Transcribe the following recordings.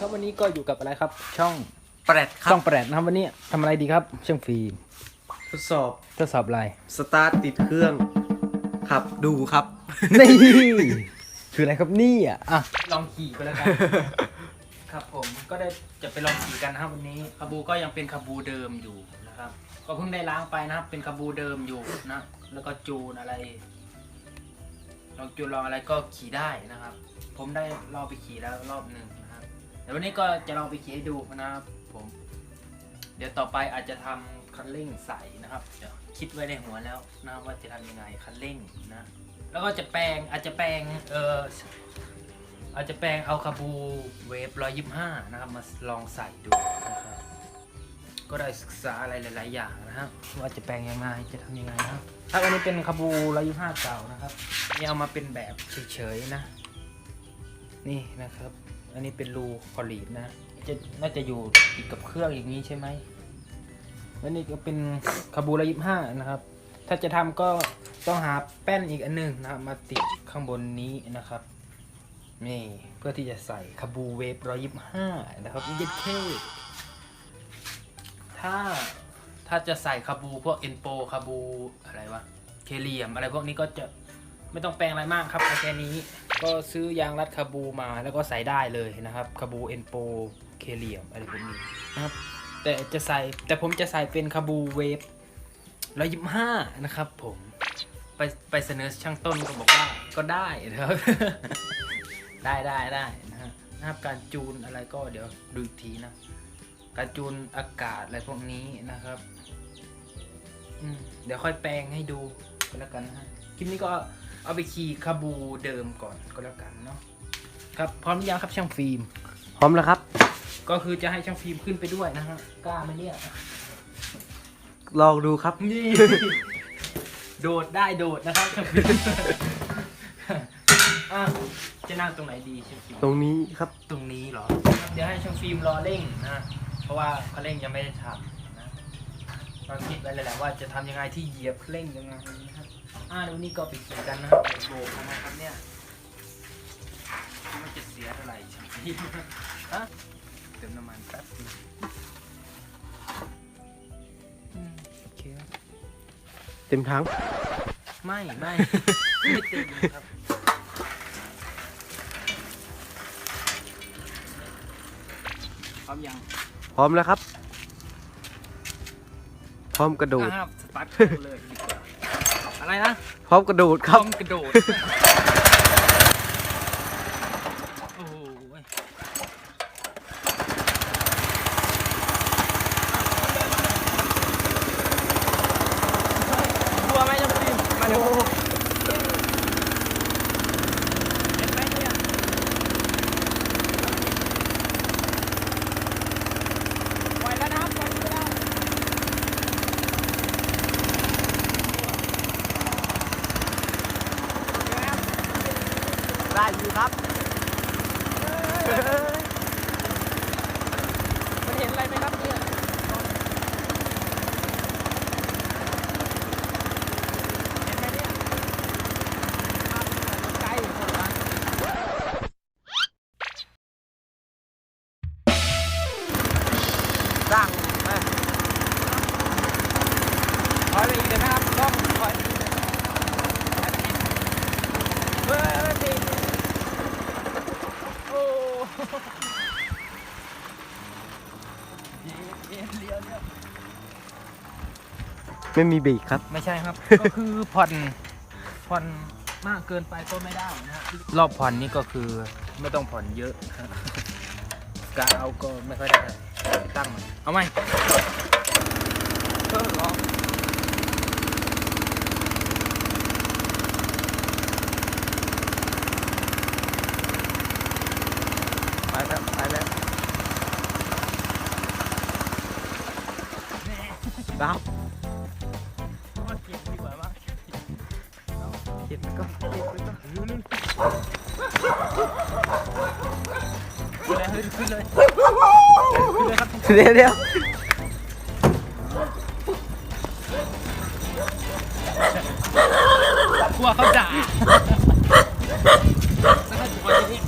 ครับวันนี้ก็อยู่กับอะไรครับ ช่องแปดครัช่บองแปดนะครับวันนี้ทำอะไรดีครับช่างฟิล์มทดสอบทดสอบอะไร สตาร์ทติดเครื่อง ขับดูครับ นี่คืออะไรครับนี่อะอะลองขี่ไปแล้วกัน ครับผมก็ได้จะไปลองขี่กันนะครับวันนี้คาบูก็ยังเป็นคาบูเดิมอยู่นะครับ ก็เพิ่งได้ล้างไปนะครับ เป็นคาบูเดิมอยู่นะ แล้วก็จูนอะไร ลองจูนลองอะไรก็ขี่ได้นะครับ ผมได้ลองไปขี่แล้วรอบหนึ่งนะครับเดี๋ยววันนี้ก็จะลองไปเขี่ให้ดูนะครับผม เดี๋ยวต่อไปอาจจะทำคันเร่งใส่นะครับเดี๋ยวคิดไว้ในหัวแล้วนะครับว่าจะทำยังไงคันเร่งนะ แล้วก็จะแปลงอาจจะแปลงเอออาจจะแปลงเอาคาบูเวฟร้อยยิบห้านะครับมาลองใส่ดูนะครับก็ได้ศึกษาอะไรหลาย ๆ อย่างนะครับว่าจะแปลงยังไงจะทำยังไงนะครับถ้าอันนี้เป็นคาบูร้อยยิบห้าเก่านะครับนี่เอามาเป็นแบบเฉย ๆ นะ นี่นะครับ อันนี้เป็นรูคอลีดนะจะน่าจะอยู่ติดกับเครื่องอย่างนี้ใช่ไหมแล้วนี่ก็เป็นคาบูร้อยยิบห้านะครับ ถ้าจะทำก็ต้องหาแป้นอีกอันหนึงนะครับ มาติดข้างบนนี้นะครับ นี่เพื่อที่จะใส่คาบูเวฟร้อยยิบห้านะครับยัดเคถ้าถ้าจะใส่คาบูพวกเอ็นโปคาบูอะไรวะ เคเลียมอะไรพวกนี้ก็จะไม่ต้องแปลงอะไรมากครับแค่นี้ ก็ซื้อยางรัดคาบูมาแล้วก็ใส่ได้เลยนะครับคาบูเอ็นโปเคเลียมอะไรพวกนี้นะครับ แต่จะใส่แต่ผมจะใส่เป็นคาบูเวฟร้อยยี่สิบห้านะครับผมไปไปเสนอช่างต้นก็บอกว่าก็ได้นะครับ ได้ได้ได้นะฮะนะครับการจูนอะไรก็เดี๋ยวดูอีกทีนะ การจูนอากาศอะไรพวกนี้นะครับเดี๋ยวค่อยแปลงให้ดูก็แล้วกันนะฮะคลิปนี้ก็ เอาไปขี่คาบูเดิมก่อนก็แล้วกันเนาะครับพร้อมหรือยังครับช่างฟิล์ม พร้อมแล้วครับ ก็คือจะให้ช่างฟิล์มขึ้นไปด้วยนะฮะกล้าไหมเนี่ยลองดูครับ นี่ โดดได้โดดนะครับช่างฟิล์มอะจะนั่งตรงไหนดีช่างฟิล์มตรงนี้ครับ ตรงนี้เหรอ เดี๋ยวให้ช่างฟิล์มรอเร่งนะเพราะว่าเขาเร่งยังไม่ได้ทำนะเราคิดไว้เลยแหละว่าจะทำยังไงที่เหยียบเร่งยังไงนะครับ อ่าดี๋ยววนนี้ก็ไปขี่กันนะครับไปโบกนะครับเนี่ยมันจะเสียเท่าไหร่ช่างฟิล์มฮะเติมน้ำมันแป๊บนึงอืมโอเคครับเต็มทั้งไม่ไม่ไม่เต็มครับ พร้อมยังพร้อมแล้วครับ พร้อมกระโดด อะครับสตาร์ทเลย อะไรนะพร้อมกระโดดพคร้รัอบ มกระโดด โอ้โหกลัวไหมยังฟิล์มมาดูเห็นไหมเนี่ยปล่อยแล้วนะครับปล่อยไม่ได้ ได้อยู่ครับ มันเห็นอะไรไหมครับเนี่ยเห็นไหมเนี่ยภาพมันใกล้หมดละ ตั้งมา ถอยไปอีกเลยนะครับกล้องถอยไปอีกเลยเฮ้ยติดโอ้เลี้ยวเลี้ยวเลี้ยว ไม่มีเบรกครับ ไม่ใช่ครับ ก็คือผ่อนผ่อนมากเกินไปก็ไม่ได้นะฮะรอบผ่อนนี่ก็คือไม่ต้องผ่อนเยอะนะฮะกะเอาก็ไม่ค่อยได้ตั้งมันเอาไหมเออลองไปครับไปแล้ว ดับว่าเก็บดีกว่ามั้งเห็นก็เก็บไปก่อนขึ้นเลยขึ้นเลย ขึ้นเลยครับเดี๋ยวเดี๋ยว กลัวเขาด่าแล้วก็จะคอยที่นี่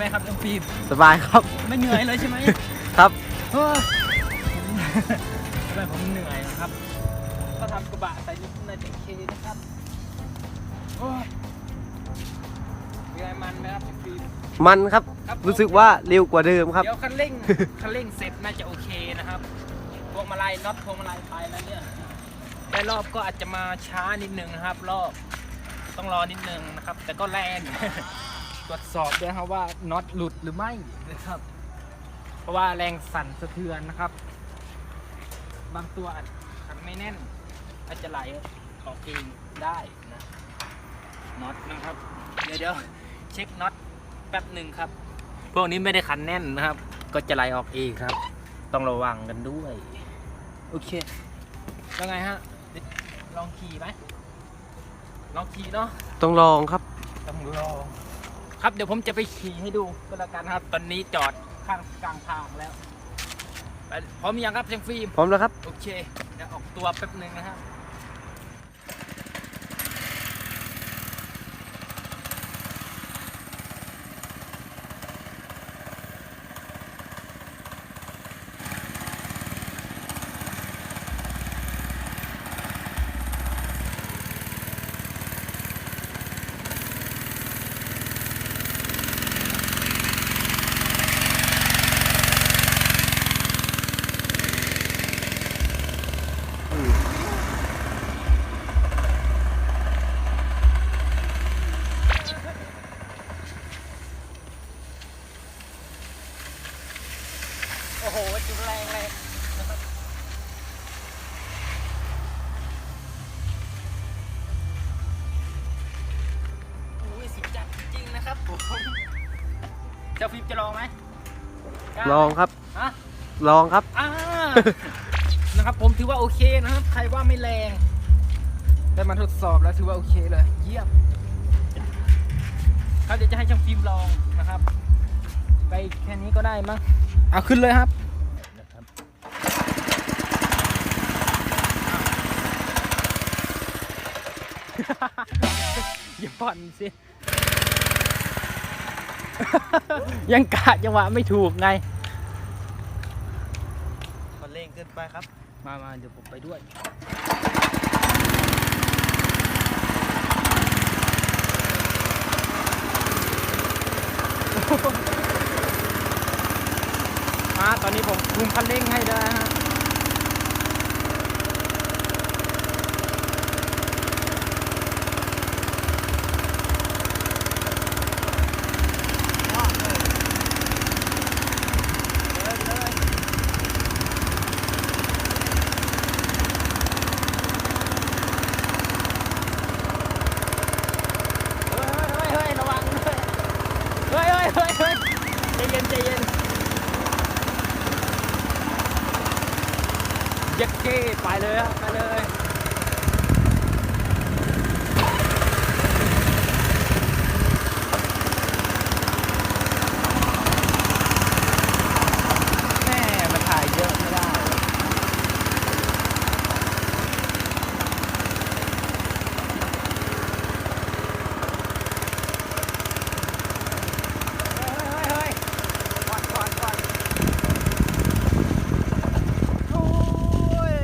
ฟิล์มสบายครับ ไม่เหนื่อยเลยใช่ไหมครับเฮ้ยทำไมผมเหนื่อยนะครับ ก็ทำกระบะใส่นิดในเด็กเคนะครับโอ้ยมีอะไรมันไหมครับพี่ฟิล์ม มันครับ ครับผม รู้สึกว่าเร็วกว่าเดิมครับ เดี๋ยวคันเร่ง คันเร่งเสร็จน่าจะโอเคนะครับ พวงมาลัยน็อตพวงมาลัยไปแล้วเนี่ยแต่รอบก็อาจจะมาช้านิดนึงนะครับ รอบต้องรอนิดนึงนะครับ แต่ก็แรง ตรวจสอบด้วยนะครับว่าน็อตหลุดหรือไม่นะครับ เพราะว่าแรงสั่นสะเทือนนะครับ บางตัวอาจขันไม่แน่นอาจจะไหลออกเองได้นะน็อตนะครับ เดี๋ยวเดี๋ยวเช็คน็อตแป๊บหนึ่งครับ พวกนี้ไม่ได้คันแน่นนะครับ ก็จะไหลออกเองครับ ต้องระวังกันด้วย โอเค แล้วไงฮะ ลองขี่ไหมลองขี่เนาะต้องลองครับ ต้องลอง ครับเดี๋ยวผมจะไปขี่ให้ดูก็แล้วกันครับ ตอนนี้จอดข้างกลางทางแล้วไปพร้อมยังครับเชงฟิล์มพร้อมแล้วครับ โอเค เดี๋ยวออกตัวแป๊บหนึ่งนะครับ โอ้โหจุดแรงเลยนะครับโอ้ยสิจัดจริงนะครับผมเจ้าฟิล์มจะลองไหมกาไหมลองครับ ฮะ ลองครับ อ่า นะครับผมถือว่าโอเคนะครับ ใครว่าไม่แรง ได้มาทดสอบแล้วถือว่าโอเคเลย เยี่ยมครับเดี๋ยวจะให้ช่างฟิล์มลองนะครับ ไปแค่นี้ก็ได้มั้งเอาขึ้นเลยครับนะครับอย่าผ่อนสิ ยังกะจังหวะไม่ถูกไงมันเร่งเกินไปครับ มามาเดี๋ยวผมไปด้วยมาต อนนี้ผมคุมคันเร่งให้ด้วยนะฮะเฮ้ยเฮ้ยเฮ้ยระวังด้วยเฮ้ยเฮ้ยเฮ้ยเฮ้ยใจเย็นใจเย็น เย็ดเก้ไปเลยไปเลยแม่มาถ่ายเยอะไม่ได้ เฮ้ยเฮ้ยก่อนก่อนก่อนโอ้ย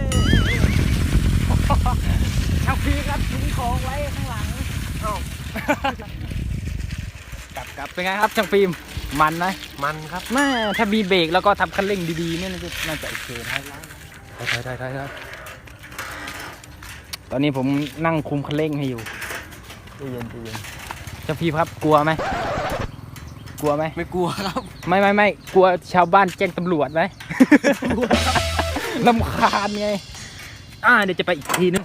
ช่างพีครับทิ้งของไว้ข้างหลังเอ้ากลับกลับ เป็นไงครับช่างฟิล์มมันไหมมันครับแม่ถ้ามีเบรกแล้วก็ทำคันเร่งดีๆเนี่ยน่าจะน่าจะโอเคนะได้ได้ได้ได้ตอนนี้ผมนั่งคุมคันเร่งให้อยู่ใจเย็นใจเย็นช่างพีครับกลัวไหมกลัวไหมไม่กลัวครับ ไม่ไม่ไม่กลัวชาวบ้านแจ้งตำรวจไหมลำคาญไงอ่าเดี๋ยวจะไปอีกทีนึง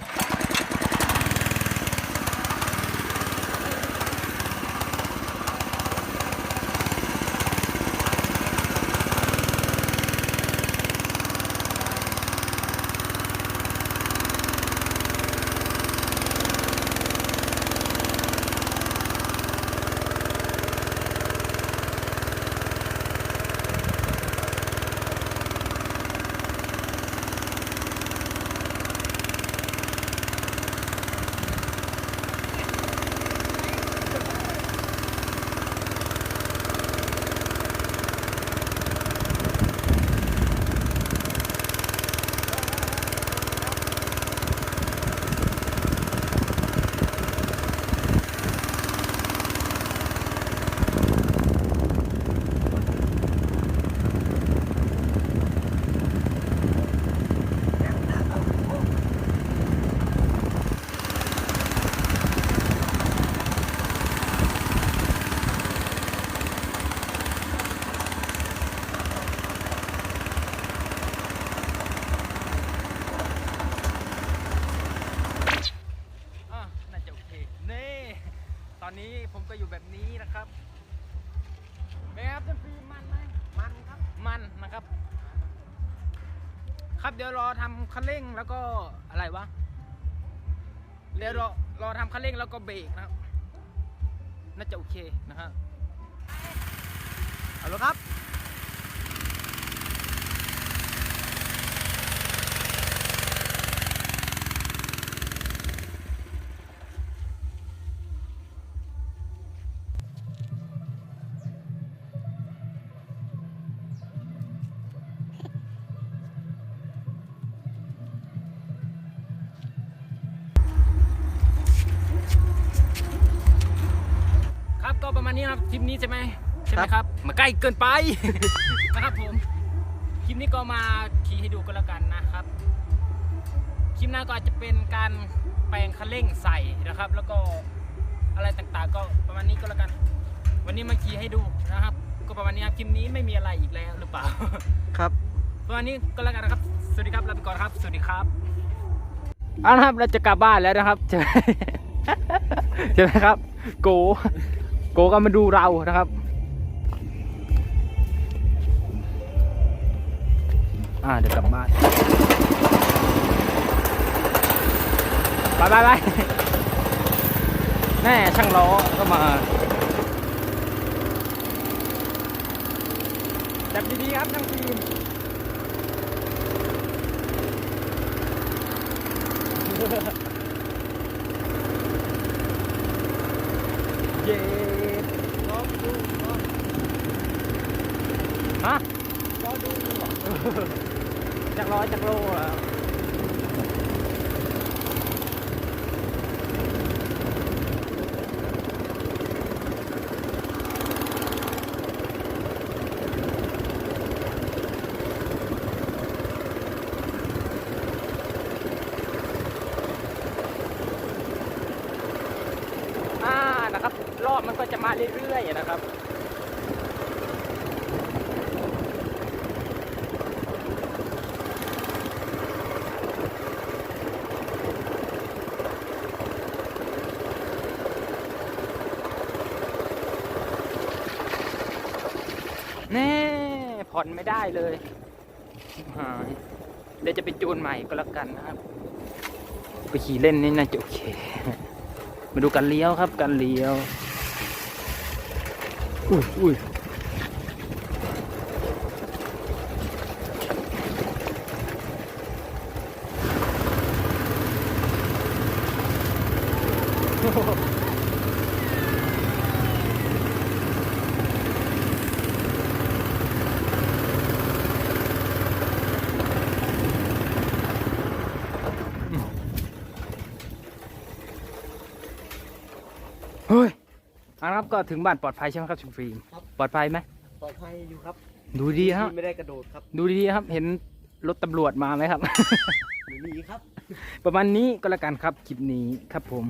รอทำคันเร่งแล้วก็อะไรวะเดี๋ยวรอรอทำคันเร่งแล้วก็เบรกนะครับ น่าจะโอเคนะครับเอาละครับ ครับก็ประมาณนี้ครับคลิปนี้ใช่ไหมใช่ไหมครับมาใกล้เกินไป นะครับผมคลิปนี้ก็มาขี่ให้ดูก็แล้วกันนะครับคลิปหน้าก็อาจจะเป็นการแปลงคันเร่งใส่นะครับ แล้วก็อะไรต่างๆ ก็ประมาณนี้ก็แล้วกัน วันนี้มาขี่ให้ดูนะครับ ก็ประมาณนี้ครับคลิปนี้ไม่มีอะไรอีกแล้วหรือเปล่าครับประมาณนี้ก็แล้วกันนะครับ สวัสดีครับลาไปก่อนครับ สวัสดีครับเอาละครับเราจะกลับบ้านแล้วนะครับใช่ไหมใช่ไหมครับ โกโกก็มาดูเรานะครับอ่าเดี๋ยวกลับบ้านไปไปไปแน่ช่างล้อก็มาจับดีๆครับช่างฟิล์มเย้ลองดู ฮะลองดูจากร้อยจากโลอะอ่านะครับรอบมันก็จะมาเรื่อยๆนะครับ แน่ผ่อนไม่ได้เลยหายเดี๋ยวจะไปจูนใหม่ก็แล้วกันนะครับ ไปขี่เล่นนี่น่าจะโอเค มาดูการเลี้ยวครับการเลี้ยว อุ้ยอุ้ยเฮ้ยเอาละครับ ก็ถึงบ้านปลอดภัยใช่ไหมครับชุมฟิล์มครับ ปลอดภัยไหมปลอดภัยอยู่ครับดูดีครับไม่ได้กระโดดครับดูดีๆครับ เห็นรถตำรวจมาไหมครับไม่มีครับ ประมาณนี้ก็แล้วกันครับคลิปนี้ครับผม